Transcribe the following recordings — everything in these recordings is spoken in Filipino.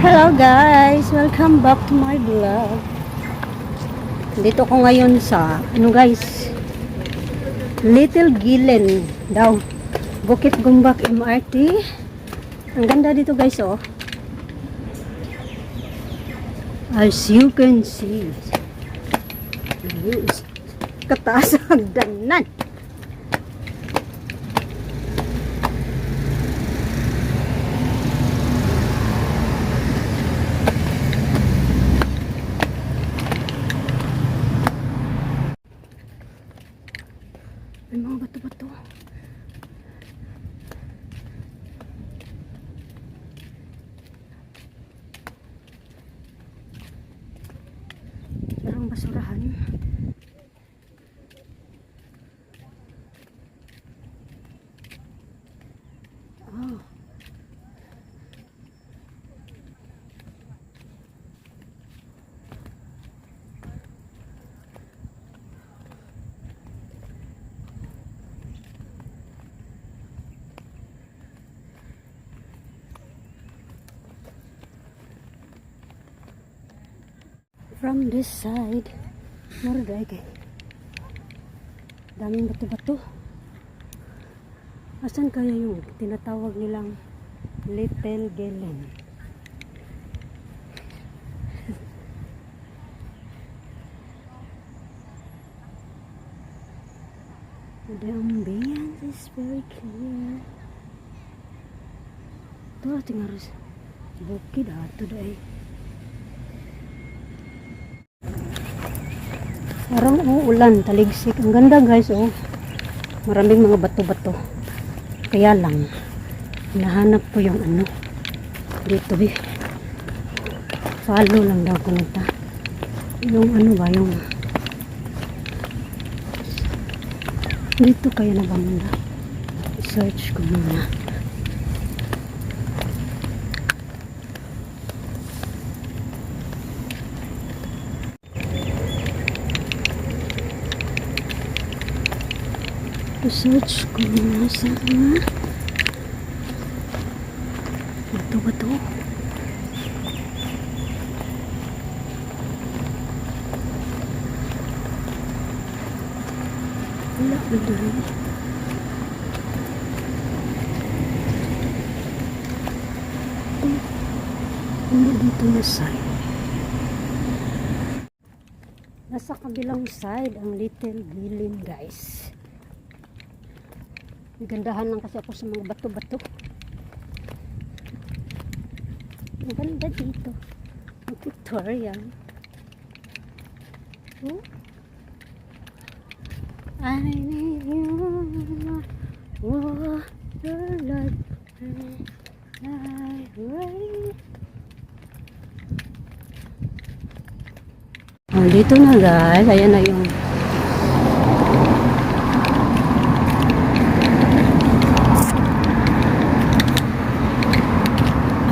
Hello guys! Welcome back to my vlog. Dito ko ngayon sa, ano guys, Little Gilen daw. Bukit Gumbak MRT. Ang ganda dito guys oh. As you can see. Yes. Kataas ang hagdanan. May mga bato-bato. Parang basurahan. Oh. From this side, mura dahil kay. Daming bato-bato. Asan kaya yung tinatawag nilang Little Gelen? The ambience is very clear. Ito, tingnan rin. Bukid ah, ito Parang uulan, taligsik. Ang ganda guys, oh. Maraming mga bato-bato. Kaya lang, hinahanap ko yung ano. Dito, eh. Follow lang daw ko nita. Yung ano ba, yung... Dito kaya na. Search ko muna. Search ko muna sa mga bato bato wala ba doon hindi dito na side? Nasa kabilang side ang little gilin guys Gandahan lang kasi ako sa mga bato-bato. Ang ganda dito. Ang pictorial. Oh. I need you. Water like I rain. Oh, dito na guys. Ayan na yung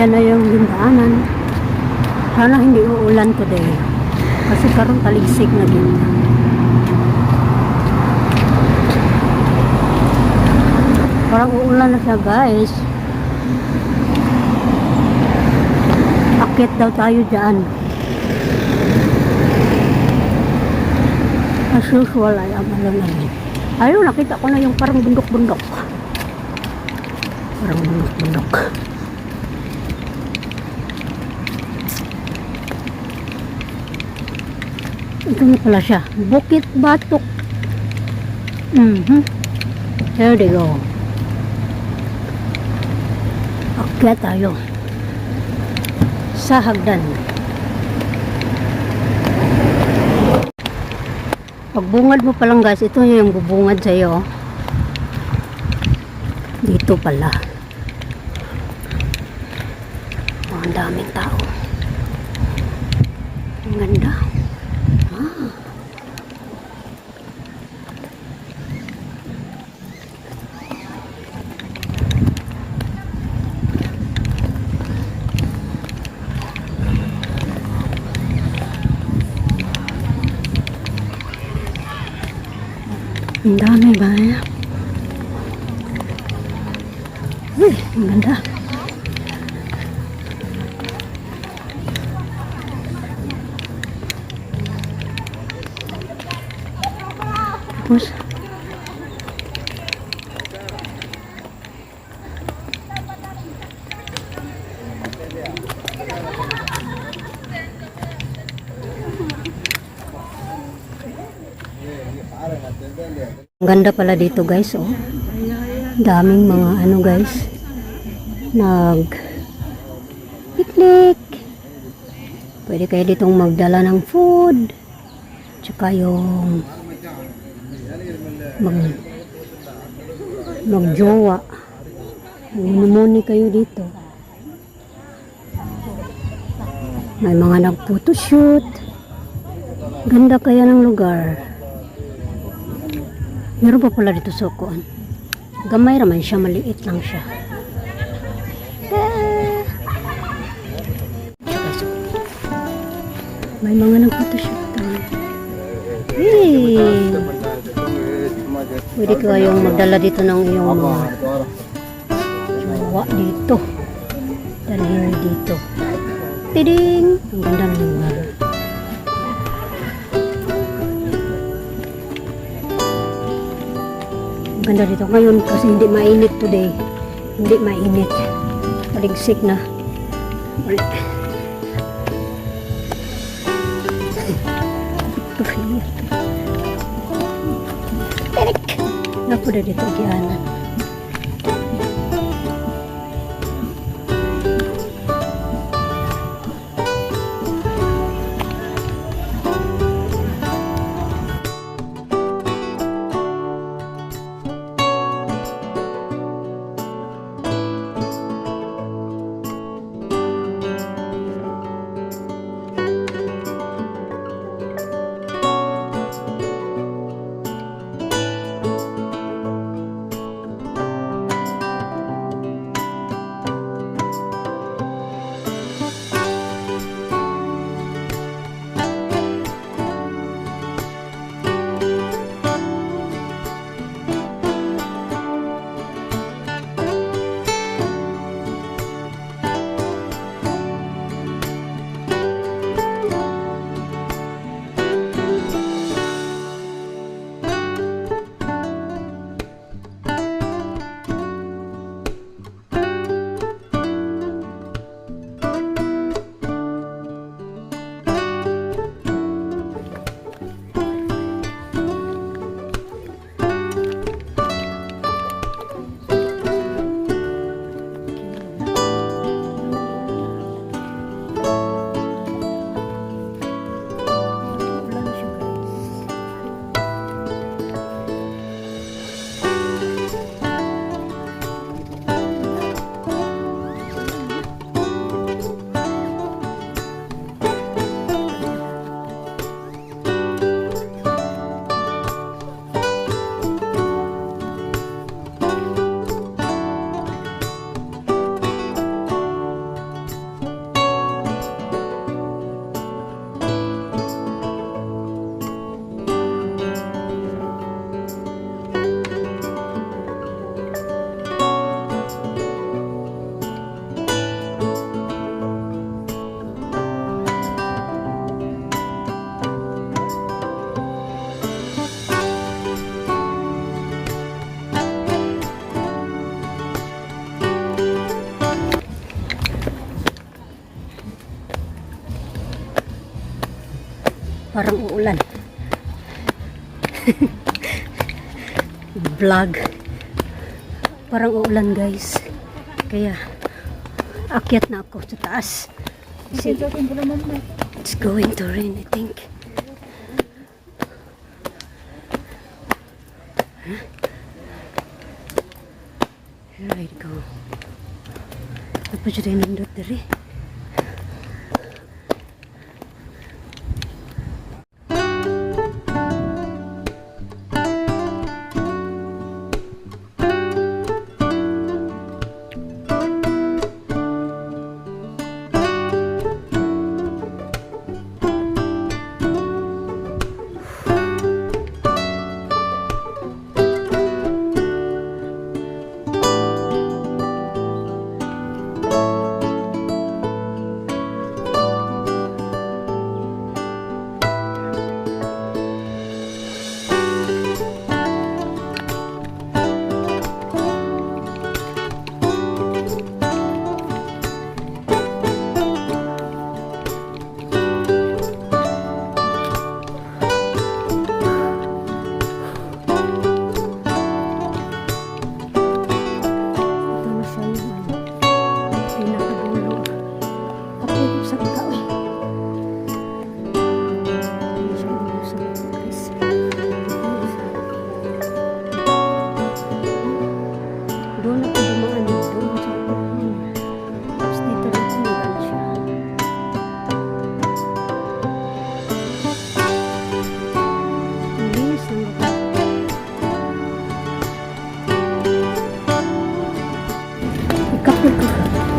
Ayan na yung lindaanan. Sana hindi uulan today. Kasi karon taligsik na din. Parang uulan na siya guys. Akit daw tayo dyan. As usual ay ang alam namin. Ayun, nakita ko na yung parang bundok-bundok. Parang bundok-bundok. Ito na pala siya. Bukit Batok. Mhm. There they go. Akyat tayo. Sa hagdan. Pagbungad mo pa lang guys, ito yung bubungad sa'yo. Dito pala. Oh, ang daming tao. Ang ganda. đó này bà ui ganda Terus ganda pala dito guys, oh. Daming mga ano guys. Nag picnic. Pwede kayo ditong magdala ng food. Tsaka yung mag magjowa. Muni kayo dito. May mga nag-photoshoot. Ganda kaya ng lugar. Meron pa pala dito sukuan. Gamay raman siya, maliit lang siya. Ah. May mga nag-photoshoot tayo. Hey! Pwede kayong magdala dito ng iyong mga jowa dito. Dalhin dito. Tiding! Ang ganda ng lugar. Ganda dito ngayon kasi hindi mainit today. Hindi mainit. Paligsik na. Uli. Ito here. Erik! Napo na dito gianan. Parang uulan. Vlog. Parang uulan guys. Kaya akyat na ako sa taas. Kasi it's going to rain I think. Here I go. Apa jadi nindot dari? Doon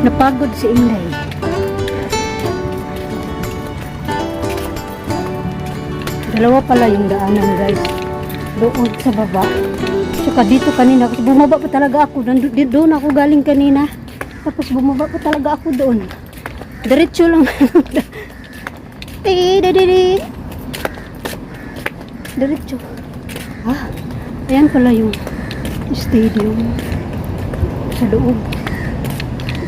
Napagod si Inday. Dalawa pala yung daanan guys. Doon sa baba. Saka dito kanina, kasi bumaba pa talaga ako. Nandun, doon ako galing kanina. Tapos bumaba pa talaga ako doon. Diretso lang. Di, di, di, di. Diretso. Ah, ayan pala yung stadium sa loob.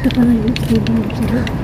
Ito pala yung stadium sa loob.